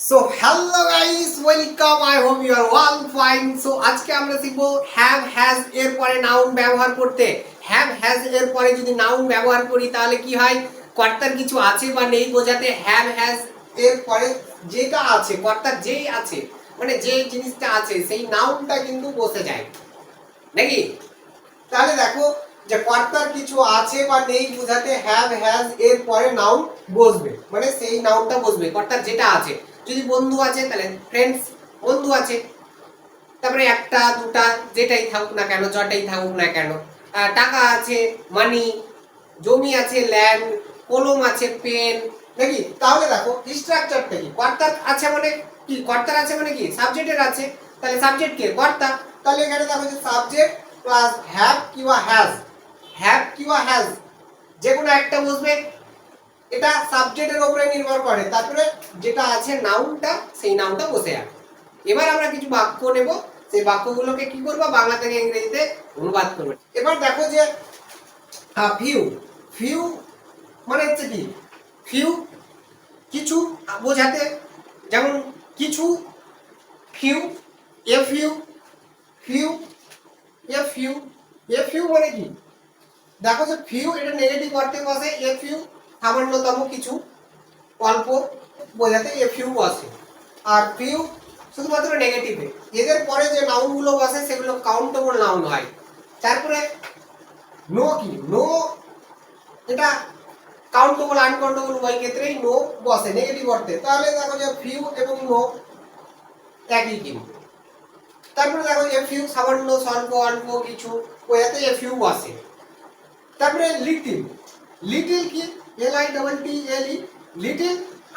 So hello guys welcome I hope you are all fine so আজকে আমরা শিখব have has এর পরে নাউন ব্যবহার করতে। হ্যাভ হ্যাজ এর পরে যদি নাউন ব্যবহার করি, তাহলে কি হয়? কর্তার কিছু আছে বা নেই বোঝাতে হ্যাভ হ্যাজ এর পরে যেটা আছে, কর্তার যেই আছে মানে যে জিনিসটা আছে, সেই নাউনটা কিন্তু বসে যায়। নাকি? তাহলে দেখো যে কর্তার কিছু আছে বা নেই বোঝাতে হ্যাভ হ্যাজ এর পরে নাউন বসবে। মানে সেই নাউনটা বসবে, কর্তার যেটা আছে। যদি বন্ধু আছে, তাহলে ফ্রেন্ডস বন্ধু আছে। তারপরে একটা, দুটা, যেটাই থাকুক না কেন, যটাই থাকুক না কেন। টাকা আছে মানি জমি আছে ল্যান্ড কলম আছে পেন নাকি? তাহলে দেখো স্ট্রাকচারটা কি? কর্তার আছে মানে কি? কর্তার আছে মানে কি? সাবজেক্টের আছে। তাহলে সাবজেক্ট কে? কর্তা। তাহলে এখানে দেখো যে সাবজেক্ট প্লাস হ্যাভ কিংবা হ্যাজ হ্যাভ কিংবা হ্যাজ যে কোনো একটা বসবে এটা সাবজেক্টের উপরে নির্ভর করে। তারপরে যেটা আছে নাউনটা সেই নাউনটা বসে যাবে এবার আমরা কিছু বাক্য নেব। সেই বাক্যগুলোকে কি করব? বাংলা থেকে ইংরেজিতে অনুবাদ করব। এবার দেখো যে ফিউ ফিউ মানে হচ্ছে কি? ফিউ কিছু বোঝাতে, যেমন কিছু few a few few a few a few মানে কি? দেখো যে ফিউ এটা নেগেটিভ অর্থে বসে এ ফিউ সামান্যতম কিছু অল্প বোঝাতে এ ফিউ বসে আর ফিউ শুধুমাত্র নেগেটিভে এদের পরে যে নাউনগুলো বসে, সেগুলো কাউন্টেবল নাউন হয়। তারপরে নো কি? নো এটা কাউন্টেবল আনকাউন্টেবল উভয় ক্ষেত্রেই নো বসে নেগেটিভ অর্থে। তাহলে দেখো যে ফিউ এবং নো একই কিন্তু। তারপরে দেখো এ ফিউ সামান্য, স্বল্প, অল্প কিছু ওয়াতে এ ফিউ বসে। তারপরে লিটিল লিটিল কি? L I double T L E little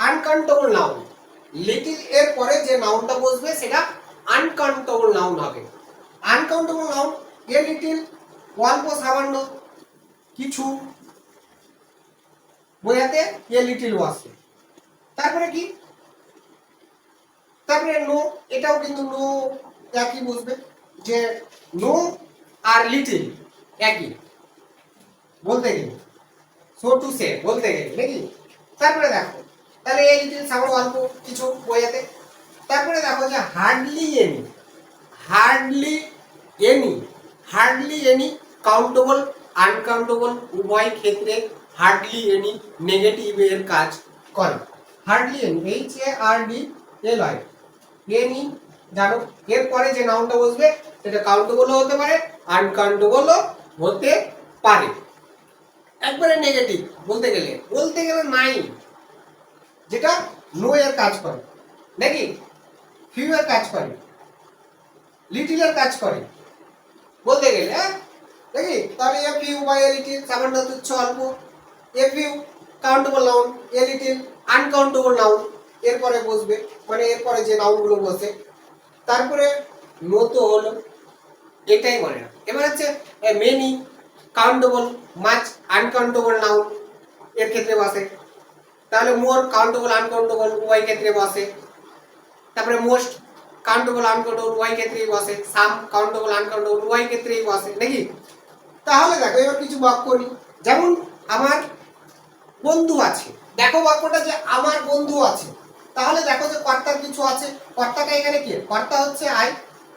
uncountable noun little এর পরে যে নাউনটা বসবে, সেটা আনকাউন্টেবল নাউন হবে। আনকাউন্টেবল নাউন এ লিটিল অল্প, সামান্য, কিছু, বোঝাতে এ লিটিল বসে তারপরে কি? তারপরে নো এটাও কিন্তু নো একই বুঝবে যে নো আর লিটিল একই। বলতে গেলে। সো সে, বলতে গেলে, নাকি? তারপরে দেখো, তাহলে এই লিটিল সামান্য অল্প কিছু বোঝাতে তারপরে দেখো যে hardly any hardly any hardly any countable uncountable উভয় ক্ষেত্রে হার্ডলি এনি নেগেটিভ এর কাজ করে। Hardly any H A R D L I any জানো? এরপরে যে নাউনটা বসবে, সেটা কাউন্টেবলও হতে পারে আনকাউন্টেবলও হতে পারে। একবারে নেগেটিভ বলতে গেলে। বলতে গেলে নাই, যেটা নো এর কাজ করে, নাকি? ফিউ এর কাজ করে লিটিল এর কাজ করে। বলতে গেলে হ্যাঁ? নাকি? তাহলে এ ফিউ বা এ লিটিল সামান্য তুচ্ছ অল্প। A few countable noun a little uncountable noun এরপরে বসবে। মানে এরপরে যে নাউনগুলো বসে। তারপরে নো তো হলো, এটাই মনে রাখ এবার হচ্ছে many countable much uncountable noun এর ক্ষেত্রে বসে। তাহলে মোর কাউন্টেবল আনকাউন্টেবল উভয় ক্ষেত্রে বসে। তারপরে মোস্ট কাউন্টেবল আনকাউন্টেবল উভয় ক্ষেত্রেই বসে। সাম কাউন্টেবল আনকাউন্টেবল উভয় ক্ষেত্রেই বসে, নাকি? তাহলে দেখো, এবার কিছু বাক্য নিই যেমন আমার বন্ধু আছে। দেখো বাক্যটা যে আমার বন্ধু আছে। তাহলে দেখো যে কর্তার কিছু আছে। কর্তাটা এখানে কি? কর্তা হচ্ছে আই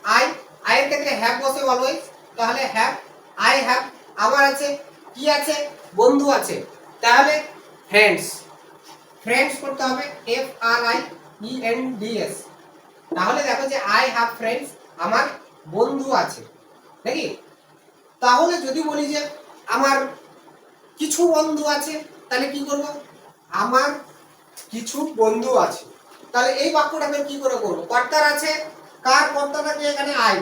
আই আয়ের ক্ষেত্রে হ্যাভ বসে অলওয়েজ তাহলে হ্যাভ আই হ্যাভ আমার আছে, কি আছে? বন্ধু আছে। তাহলে ফ্রেন্ডস ফ্রেন্ডস করতে হবে F R I E N D S তাহলে দেখো যে আই হ্যাভ ফ্রেন্ডস আমার বন্ধু আছে। নাকি? তাহলে যদি বলি যে আমার কিছু বন্ধু আছে, তাহলে কি করব? আমার কিছু বন্ধু আছে। তাহলে এই বাক্যটা আমি কি করে করব? কর্তার আছে, কার কর্তাটাকে এখানে আই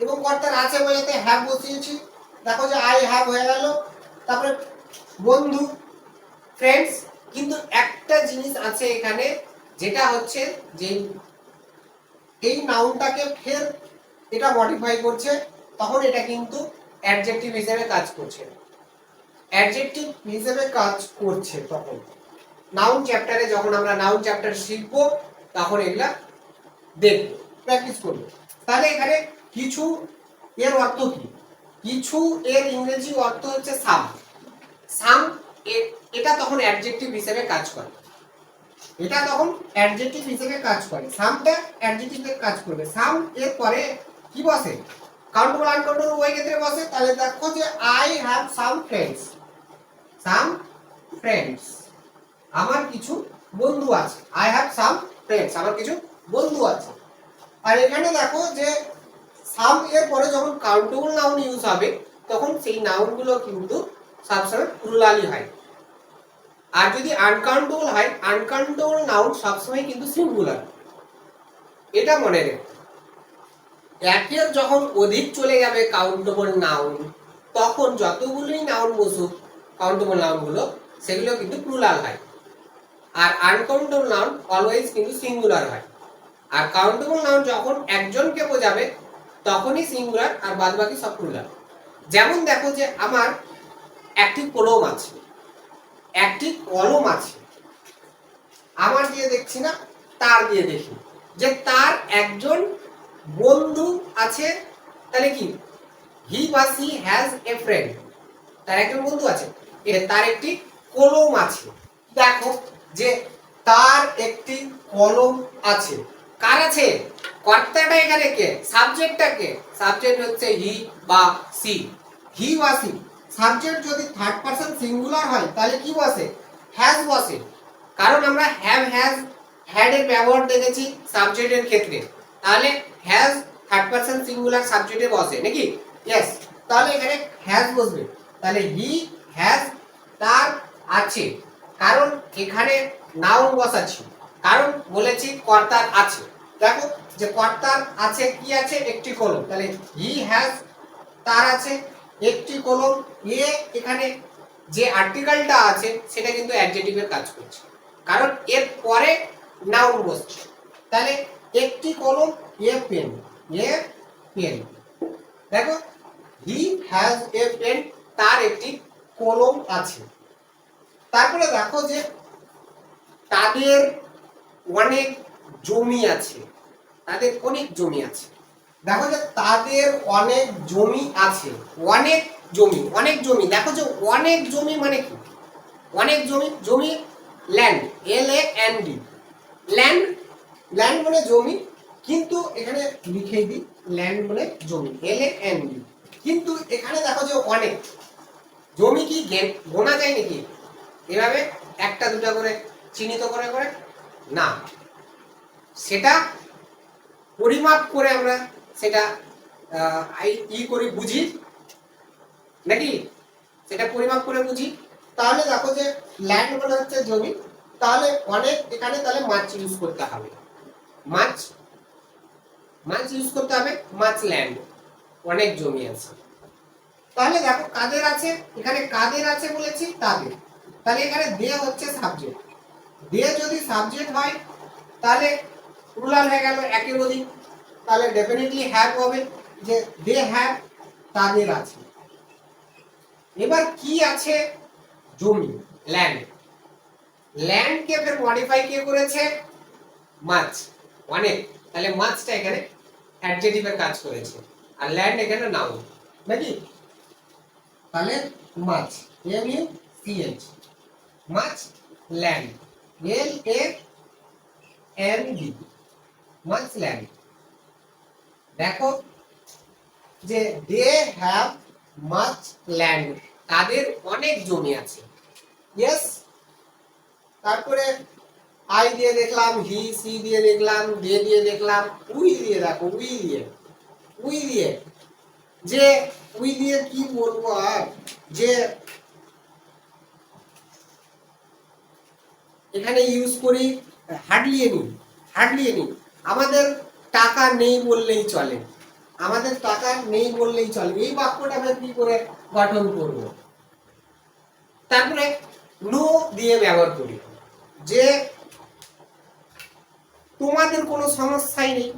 এবং কর্তার আছে বোঝাতে হ্যাভ বসিয়েছি। দেখো যে আই হ্যাভ হয়ে গেল। তারপরে বন্ধু ফ্রেন্ডস কিন্তু একটা জিনিস আছে এখানে, যেটা হচ্ছে যে এই নাউনটাকে ফের এটা মডিফাই করছে, তখন এটা কিন্তু অ্যাডজেক্টিভ হিসেবে কাজ করছে। অ্যাডজেক্টিভ হিসেবে কাজ করছে তখন। নাউন চ্যাপ্টারে যখন আমরা নাউন চ্যাপ্টার শিখব, তখন এগুলা দেখব প্র্যাকটিস করব। তাহলে এখানে কিছু এর অর্থ কি? কিছু এর ইংরেজি অর্থ হচ্ছে সাম। সাম এটা তখন অ্যাডজেক্টিভ হিসেবে কাজ করে। এটা তখন অ্যাডজেক্টিভ হিসেবে কাজ করে। সামটা অ্যাডজেক্টিভের কাজ করবে। সাম এর পরে কি বসে? কাউন্টেবল আনকাউন্টেবল উভয় ক্ষেত্রে বসে। তাহলে দেখো যে I have some friends some friends আমার কিছু বন্ধু আছে। আই হ্যাভ সাম ফ্রেন্ডস আমার কিছু বন্ধু আছে। আর এখানে দেখো যে সাম এর পরে যখন কাউন্টেবল নাউন ইউজ হবে, তখন সেই নাউনগুলো কিন্তু সবসময় প্লুরালি হয়। আর যদি আনকাউন্টেবল হয় আনকাউন্টেবল নাউন সবসময় কিন্তু সিঙ্গুলার এটা মনে রেখো। একের যখন অধিক চলে যাবে কাউন্টেবল নাউন তখন যতগুলোই নাউন বসুক কাউন্টেবল নাউনগুলো সেগুলো কিন্তু প্লুরাল হয়। আর আনকাউন্টেবল নাউন অলওয়েজ কিন্তু সিঙ্গুলার হয়। আর কাউন্টেবল নাউন যখন একজনকে বোঝাবে তখনই সিঙ্গুলার আর বাদ বাকি সব প্লুরাল যেমন দেখো যে আমার একটি কলম আছে। একটি কলম আছে। আমার দিয়ে দেখছি না, তার দিয়ে দেখি। যে তার একজন বন্ধু আছে, তাহলে কি? হি বা সি হ্যাজ এ ফ্রেন্ড তার একজন বন্ধু আছে। তার একটি কলম আছে। দেখো যে তার একটি কলম আছে। কার আছে? কর্তাটা এখানে কে? সাবজেক্টটা কে? সাবজেক্ট হচ্ছে হি বা সি হি বা সি সাবজেক্ট যদি থার্ড পারসন সিঙ্গুলার হয়, তাহলে কি বসে? হ্যাজ বসে। কারণ আমরা হ্যাভ হ্যাজ হ্যাড এর ব্যবহার দেখেছি সাবজেক্টের ক্ষেত্রে। তাহলে হ্যাজ থার্ড পারসন সিঙ্গুলার সাবজেক্টে বসে, নাকি? ইয়েস তাহলে এখানে হ্যাজ বসবে। তাহলে হি হ্যাজ তার আছে। কারণ এখানে নাউন বসাচ্ছি। কারণ বলেছি কর্তার আছে। দেখো যে কর্তার আছে, কি আছে? একটি কলম। তাহলে হি হ্যাজ তার আছে, একটি কলম। এ এখানে যে আর্টিকেলটা আছে, সেটা কিন্তু অ্যাডজেক্টিভের কাজ করছে। কারণ এর পরে নাউন বসছে। তাহলে একটি কলম, এ পেন এ পেন দেখো হি হ্যাজ এ পেন তার একটি কলম আছে। তারপরে দেখো যে তাদের অনেক জমি আছে। তাদের অনেক জমি আছে। দেখো যে তাদের অনেক জমি আছে। অনেক জমি অনেক জমি। দেখো যে অনেক জমি মানে কি? অনেক জমি জমি land L A N D land land মানে জমি, কিন্তু এখানে লিখেই দিই ল্যান্ড মানে জমি এল এ এন ডি কিন্তু এখানে দেখো যে অনেক। জমি কি গোনা যায় নাকি? এভাবে একটা দুটা করে, চিহ্নিত করে করে, না। সেটা পরিমাপ করে আমরা সেটা ই করি বুঝি। নাকি? সেটা পরিমাপ করে বুঝি। তাহলে দেখো যে ল্যান্ড মানে হচ্ছে জমি। তাহলে অনেক এখানে তাহলে মাছ ইউজ করতে হবে। মাছ মাছ ইউজ করতে হবে, মাছ ল্যান্ড অনেক জমি আছে। তাহলে দেখো কাদের আছে? এখানে কাদের আছে বলেছি? তাদের। তাহলে এখানে দে হচ্ছে সাবজেক্ট দে যদি সাবজেক্ট হয়, তাহলে রুলার হয়ে গেল একের অধিক, তাহলে ডেফিনেটলি হ্যাভ হবে যে দে হ্যাভ তাদের আছে। এবার কি আছে? জমি ল্যান্ড ল্যান্ডকে ফের মডিফাই কে করেছে? মাছ অনেক। তাহলে মাছটা এখানে অ্যাডজেটিভের কাজ করেছে। আর ল্যান্ড এখানে নাউন নাকি? তাহলে much M U C H much land L A N D much land দেখো যে দে হ্যাভ মাছ ল্যান্ড তাদের অনেক জমি আছে। ইয়েস তারপরে আই দিয়ে দেখলাম হি সি দিয়ে দেখলাম দে দিয়ে দেখলাম উই দিয়ে দেখো উই দিয়ে। উই দিয়ে। যে উই দিয়ে কি বলব আর? যে এখানে ইউজ করি হার্ডলি নি হার্ডলি নি আমাদের টাকা নেই বললেই চলে। আমাদের টাকা নেই বললেই চলে। এই বাক্যটা আমরা কি করে গঠন করব? তারপরে নো দিয়ে ব্যবহার করি। যে তোমাদের কোনো সমস্যাই নেই।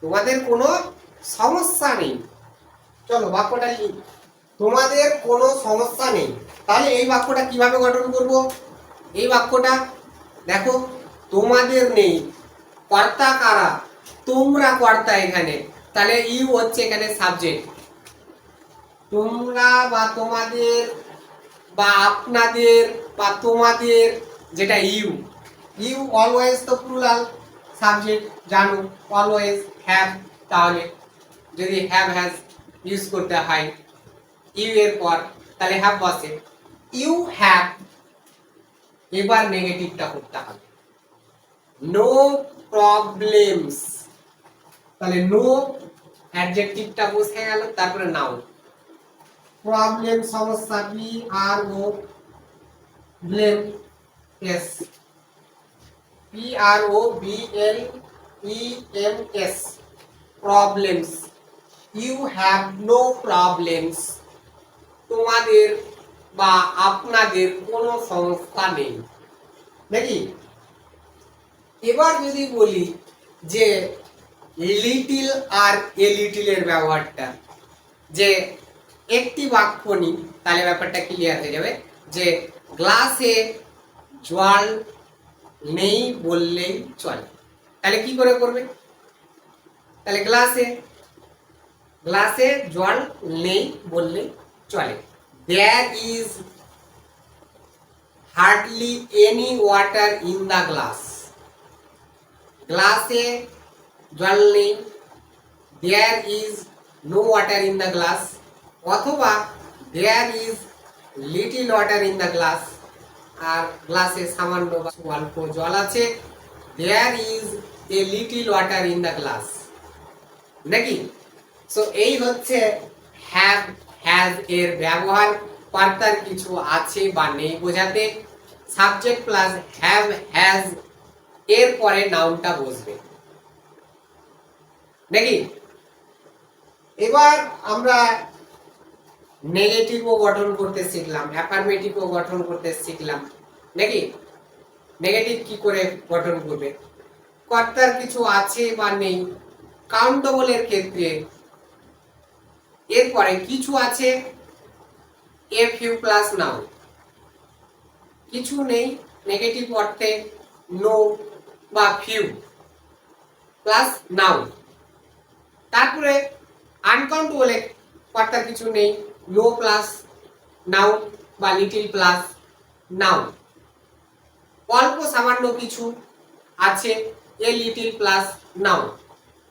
তোমাদের কোনো সমস্যা নেই। চলো বাক্যটা লিখি। তোমাদের কোনো সমস্যা নেই। তাহলে এই বাক্যটা কীভাবে গঠন করব? এই বাক্যটা দেখো, তোমাদের নেই। কর্তা কারা? তোমরা কর্তা এখানে। তাহলে ইউ হচ্ছে এখানে সাবজেক্ট তোমরা বা তোমাদের বা আপনাদের বা তোমাদের যেটা ইউ ইউ অলওয়েজ তো প্লুরাল সাবজেক্ট জানো অলওয়েজ হ্যাভ তাহলে যদি হ্যাভ হ্যাজ ইউজ করতে হয় ইউ এর পর, তাহলে হ্যাভ বসে। ইউ হ্যাভ এবার নেগেটিভটা করতে হবে। নো প্রবলেমস তাহলে নো অ্যাডজেক্টিভটা বসে গেল, তারপরে নাও প্রবলেম সমস্যা P R O blem S P R O B L E M S problems you have no problems তোমাদের বা আপনাদের কোনো সমস্যা নেই। নাকি? এবার যদি বলি যে লিটিল আর এ লিটিলের ব্যবহারটা, যে একটি বাক্য নিই তাহলে ব্যাপারটা ক্লিয়ার হয়ে যাবে যে গ্লাসে জল নেই বললেই চলে। তাহলে কি করে করবে? তাহলে গ্লাসে গ্লাসে জল নেই বললেই চলে। There is hardly any water in the glass গ্লাসে জল নেই there is no water in the glass অথবা there is little water in the glass আর গ্লাসে সামান্য অল্প জল আছে there is a little water in the glass নাকি? সো এই হচ্ছে হ্যাভ হ্যাজ এর ব্যবহার কর্তার কিছু আছে বা নেই বোঝাতে সাবজেক্ট প্লাস হ্যাভ হ্যাজ এর পরে নাউনটা বসবে। নাকি? এবার আমরা নেগেটিভও গঠন করতে শিখলাম অ্যাফার্মেটিভও গঠন করতে শিখলাম, নাকি? নেগেটিভ কি করে গঠন করবে? কর্তার কিছু আছে বা নেই কাউন্টেবলের ক্ষেত্রে এরপরে কিছু আছে এ ফিউ প্লাস নাও কিছু নেই নেগেটিভ অর্থে নো বা ফিউ প্লাস নাও তারপরে আনকাউন্টেবলে কর্তার কিছু নেই নো প্লাস নাও বা লিটিল প্লাস নাও অল্প সামান্য কিছু আছে, এ লিটিল প্লাস নাও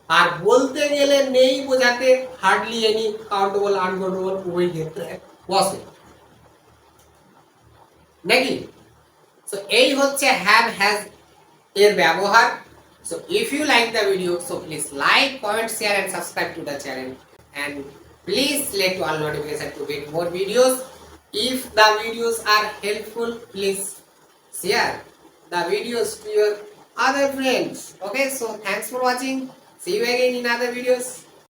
আর বলতে গেলে নেই বোঝাতে হার্ডলি এনি কাউন্টেবল আনকাউন্টেবল উভয় ক্ষেত্রে বসে। নাকি? সো এই হচ্ছে হ্যাভ হ্যাজ এর ব্যবহার so if you like the video so please like comment share and subscribe to the channel and please select all notification to get more videos if the videos are helpful please share the videos to your other friends okay so thanks for watching see you again in other videos